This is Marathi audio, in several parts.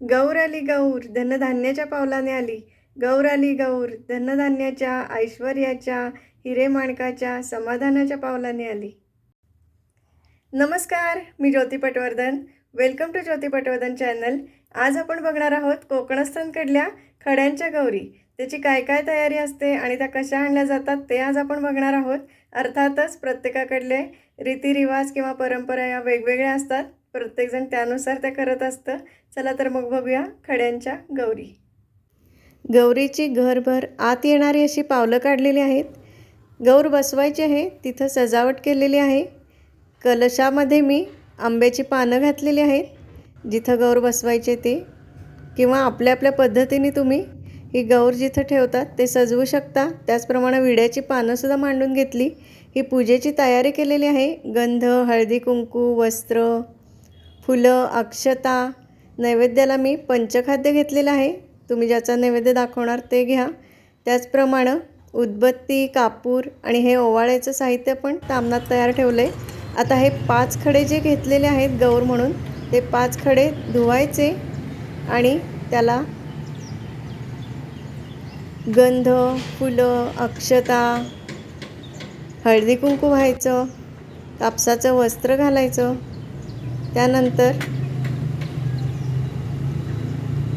गौर आली गौर धनधान्याच्या पावलाने आली. गौर आली गौर धनधान्याच्या ऐश्वर्याच्या हिरेमाणकाच्या समाधानाच्या पावलाने आली. नमस्कार मी Jyoti Patwardhan. Welcome to Jyoti Patwardhan channel आज आपण बघणार आहोत कोकणस्थांकडल्या खड्यांच्या गौरी. त्याची काय काय तयारी असते आणि त्या कशा आणल्या जातात ते आज आपण बघणार आहोत. अर्थातच प्रत्येकाकडले रीतिरिवाज किंवा परंपरा या वेगवेगळ्या असतात. प्रत्येकजण त्यानुसार ते करत असतं. चला तर मग बघूया खड्यांच्या गौरी. गौरीची घरभर आत येणारी अशी पावलं काढलेली आहेत. गौर बसवायची आहे तिथं सजावट केलेली आहे. कलशामध्ये मी आंब्याची पानं घातलेली आहेत. जिथं गौर बसवायचे ते. किंवा आपल्या आपल्या पद्धतीने तुम्ही ही गौर जिथं ठेवतात ते सजवू शकता. त्याचप्रमाणे विड्याची पानंसुद्धा मांडून घेतली. ही पूजेची तयारी केलेली आहे. गंध हळदी कुंकू वस्त्र फुलं अक्षता नैवेद्याला मी पंचखाद्य घेतलेलं आहे. तुम्ही ज्याचा नैवेद्य दाखवणार ते घ्या. त्याचप्रमाणे उदबत्ती कापूर आणि हे ओवाळ्याचं साहित्य पण तामनात तयार ठेवलं आहे आता हे पाच खडे जे घेतलेले आहेत गौर म्हणून ते पाच खडे धुवायचे आणि त्याला गंध फुलं अक्षता हळदी कुंकू व्हायचं कापसाचं वस्त्र घालायचं त्यानंतर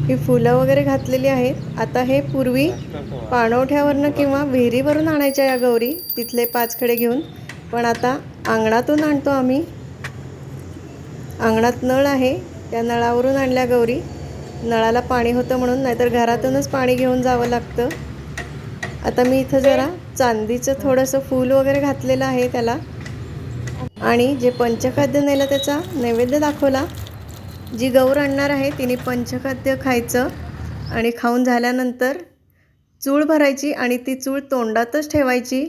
ही फुलं वगैरे घातलेली आहेत. आता हे पूर्वी पाणवठ्यावरनं किंवा विहिरीवरून आणायच्या या गौरी तिथले पाच खडे घेऊन. पण आता अंगणातून आणतो आम्ही. अंगणात नळ आहे त्या नळावरून आणल्या गौरी. नळाला पाणी होतं म्हणून नाहीतर घरातूनच पाणी घेऊन जावं लागतं. आता मी इथं जरा चांदीचं थोडंसं फूल वगैरे घातलेलं आहे त्याला. आणि जे पंचखाद्य नेलं त्याचा नैवेद्य दाखवला जी गौर आणणार आहे तिने पंचखाद्य खायचं आणि खाऊन झाल्यानंतर चूळ भरायची आणि ती चूळ तोंडातच ठेवायची.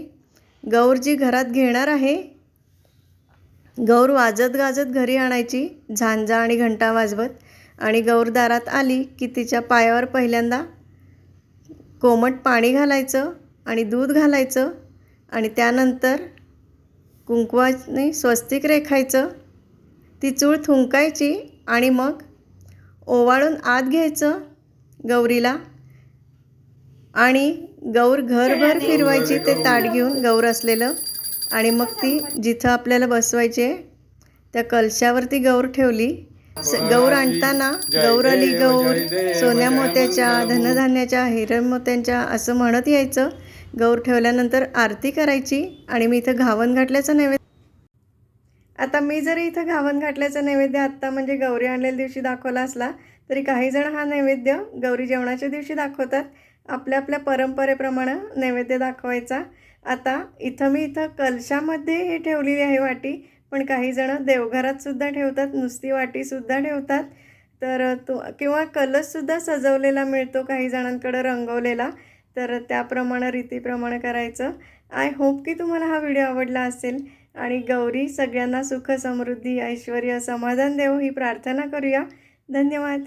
गौर जी घरात घेणार आहे गौर वाजत गाजत घरी आणायची झांजा आणि घंटा वाजवत आणि गौर दारात आली की तिच्या पायावर पहिल्यांदा कोमट पाणी घालायचं आणि दूध घालायचं आणि त्यानंतर कुंकवाने स्वस्तिक रेखायचं ती चूळ थुंकायची आणि मग ओवाळून आत घ्यायचं गौरीला आणि गौर घरभर फिरवायची ते ताट घेऊन गौर असलेलं आणि मग ती जिथं आपल्याला बसवायची आहे त्या कलशावरती गौर ठेवली. स गौर आणताना गौर आली गौर सोन्या मोत्याच्या धनधान्याच्या हिरण मोत्यांच्या असं म्हणत यायचं. गौर ठेवल्यानंतर आरती करायची आणि मी इथं घावन घाटल्याचं नैवेद्य आता मी जरी इथं घावन घाटल्याचं नैवेद्य आत्ता म्हणजे गौरी आणलेल्या दिवशी दाखवला असला तरी काही जण हा नैवेद्य गौरी जेवणाच्या दिवशी दाखवतात. आपल्या आपल्या परंपरेप्रमाणे नैवेद्य दाखवायचा. आता इथं मी इथं कलशामध्ये हे ठेवलेली आहे वाटी पण काही जण देवघरात सुद्धा ठेवतात नुसती वाटीसुद्धा ठेवतात. तर तो किंवा कलशसुद्धा सजवलेला मिळतो काही जणांकडं रंगवलेला. तर त्याप्रमाणे रीतीप्रमाणे करायचं. आय होप की तुम्हाला हा व्हिडिओ आवडला असेल. आणि गौरी सगळ्यांना सुख समृद्धी ऐश्वर समाधान देव ही प्रार्थना करूया. धन्यवाद.